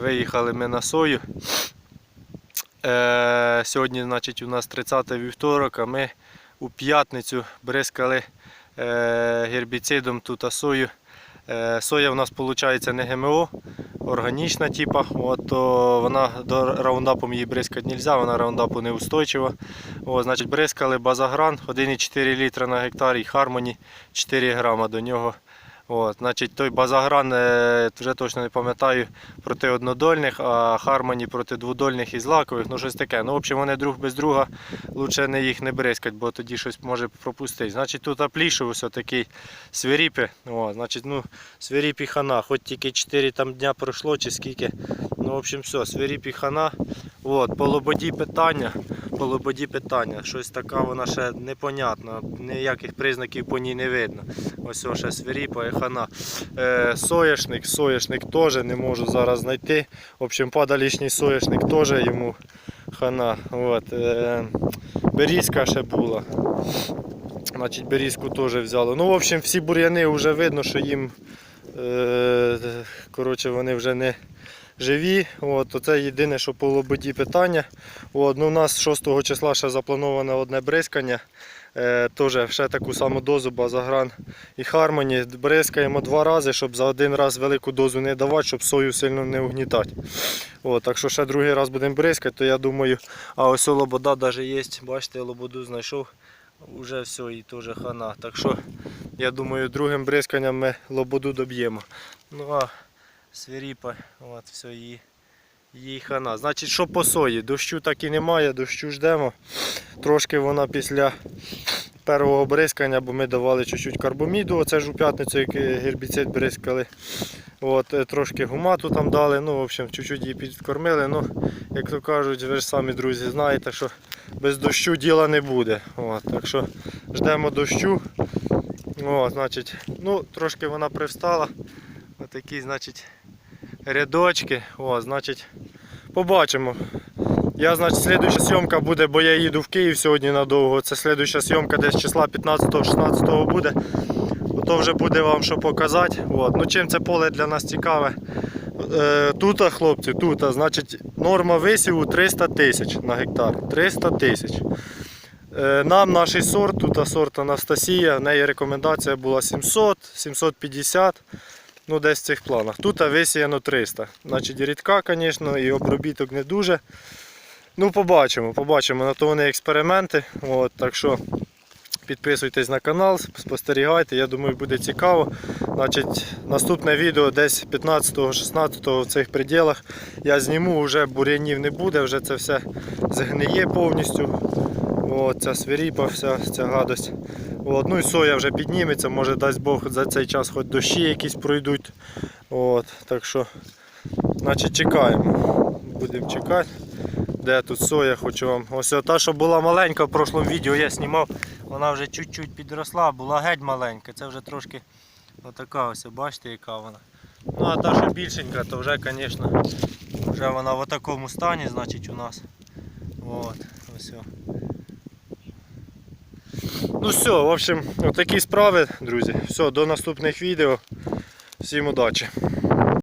виїхали ми на сою. Е, сьогодні, значить, у нас 30 вівторок, а ми у п'ятницю бризкали е, гербіцидом тут сою. Е, соя у нас виходить не ГМО, органічна типа. От, то вона до раундапом її бризкати не можна, вона раундапу не устойчива. О, значить, бризкали базагран 1,4 літра на гектар і Хармоні 4 грама до нього. От, значить, той базагран, е, вже точно не пам'ятаю, проти однодольних, а Хармоні проти дводольних і злакових, ну щось таке. Ну, в общем, вони друг без друга, лучше не їх не бризкать, бо тоді щось може пропустити. Значить, тут аплішов ось такий свиріпи. О, значить, ну, свиріпі хана, хоч тільки 4 там дня пройшло чи скільки. Ну, в общем, все, свиріпі хана. От, по лободі питання, по лободі питання. Щось така вона ще непонятна, ніяких признаків по ній не видно. Ось ось ще свиріпа і хана. Е, соняшник, соняшник теж не можу зараз знайти. В общем, падалішній соняшник теж йому хана. От, е, берізка ще була. Значить, берізку теж взяли. Ну, в общем, всі бур'яни вже видно, що їм е, коротше, вони вже не живі. От, оце єдине, що по лободі питання. От, ну, у нас 6 числа ще заплановане одне бризкання. Е, теж ще таку саму дозу базагран і Хармоні. Бризкаємо два рази, щоб за один раз велику дозу не давати, щоб сою сильно не угнітати. От, так що ще другий раз будемо бризкати, то я думаю, а ось лобода навіть є. Бачите, лободу знайшов. Уже все, і теж хана. Так що я думаю, другим бризканням ми лободу доб'ємо. Ну а свиріпа, от все її, її хана. Значить, що по сої? Дощу так і немає, дощу ждемо. Трошки вона після першого бризкання, бо ми давали чуть-чуть карбоміду, оце ж у п'ятницю, як гербіцид бризкали. От, е, трошки гумату там дали, ну, в общем, чуть-чуть її підкормили. Ну, як то кажуть, ви ж самі друзі знаєте, що без дощу діла не буде. От, так що ждемо дощу. О, значить, ну, трошки вона привстала. Отакі, значить, рядочки. О, значить, побачимо. Я, значить, слідуюча зйомка буде, бо я їду в Київ сьогодні надовго. Це слідуюча зйомка десь числа 15-16 буде. То вже буде вам що показати. От. Ну, чим це поле для нас цікаве. Е, Тут, хлопці, тут, значить, норма висіву 300 тисяч на гектар. 300 тисяч. Е, Нам наш сорт, тут сорт Анастасія, в неї рекомендація була 700, 750, ну десь в цих планах. Тут висіяно 300. Значить, рідка, звісно, і обробіток не дуже. Ну, побачимо, побачимо. На то вони експерименти. От, так що підписуйтесь на канал, спостерігайте, я думаю, буде цікаво. Значить, наступне відео десь 15-16 в цих пределах я зніму, вже бур'янів не буде, вже це все згниє повністю. От, ця свиріпа, вся ця гадость. От, ну і соя вже підніметься, може дасть Бог за цей час хоч дощі якісь пройдуть. От, так що, значить, чекаємо. Будемо чекати. Де тут соя, хочу вам. Ось та, що була маленька в прошлому відео, я знімав, вона вже чуть-чуть підросла, була геть маленька. Це вже трошки отака ось, бачите, яка вона. Ну а та, що більшенька, то вже, звісно, вже вона в такому стані, значить, у нас. От, ось. Ну все, в общем, отакі справи, друзі. Все, до наступних відео. Всім удачі.